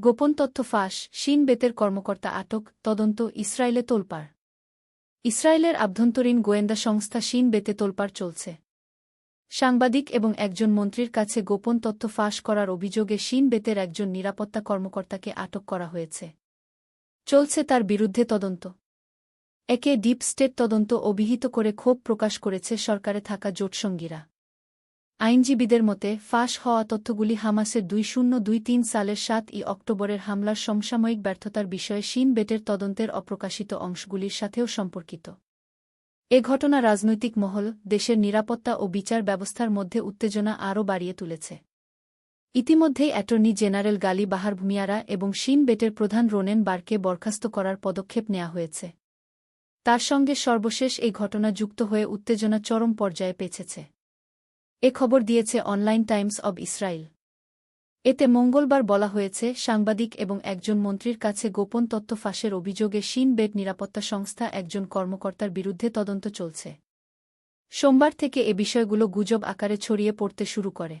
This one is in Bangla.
গোপন তথ্য ফাঁস, শিন বেতের কর্মকর্তা আটক, তদন্ত, ইসরায়েলে তোলপাড়। ইসরায়েলের আভ্যন্তরীণ গোয়েন্দা সংস্থা শিন বেতে তোলপাড় চলছে। সাংবাদিক এবং একজন মন্ত্রীর কাছে গোপন তথ্য ফাঁস করার অভিযোগে শিন বেতের একজন নিরাপত্তা কর্মকর্তাকে আটক করা হয়েছে। চলছে তার বিরুদ্ধে তদন্ত। একে ডিপ স্টেট তদন্ত অভিহিত করে ক্ষোভ প্রকাশ করেছে সরকারে থাকা জোটসঙ্গীরা আইনজীবীদের মতে, ফাঁস হওয়া তথ্যগুলি হামাসের দুই শূন্য দুই তিন সালের সাত ই অক্টোবরের হামলার সমসাময়িক ব্যর্থতার বিষয়ে শিন বেটের তদন্তের অপ্রকাশিত অংশগুলির সাথেও সম্পর্কিত। এ ঘটনা রাজনৈতিক মহল, দেশের নিরাপত্তা ও বিচার ব্যবস্থার মধ্যে উত্তেজনা আরও বাড়িয়ে তুলেছে। ইতিমধ্যেই অ্যাটর্নি জেনারেল গালি বাহার ভূমিয়ারা এবং শিন বেটের প্রধান রোনেন বারকে বরখাস্ত করার পদক্ষেপ নেওয়া হয়েছে। তার সঙ্গে সর্বশেষ এই ঘটনা যুক্ত হয়ে উত্তেজনা চরম পর্যায়ে পেছেছে। এ খবর দিয়েছে অনলাইন টাইমস অব ইসরায়েল। এতে মঙ্গলবার বলা হয়েছে, সাংবাদিক এবং একজন মন্ত্রীর কাছে গোপন তথ্য ফাঁসের অভিযোগে শিন বেড নিরাপত্তা সংস্থা একজন কর্মকর্তার বিরুদ্ধে তদন্ত চলছে। সোমবার থেকে এ বিষয়গুলো গুজব আকারে ছড়িয়ে পড়তে শুরু করে।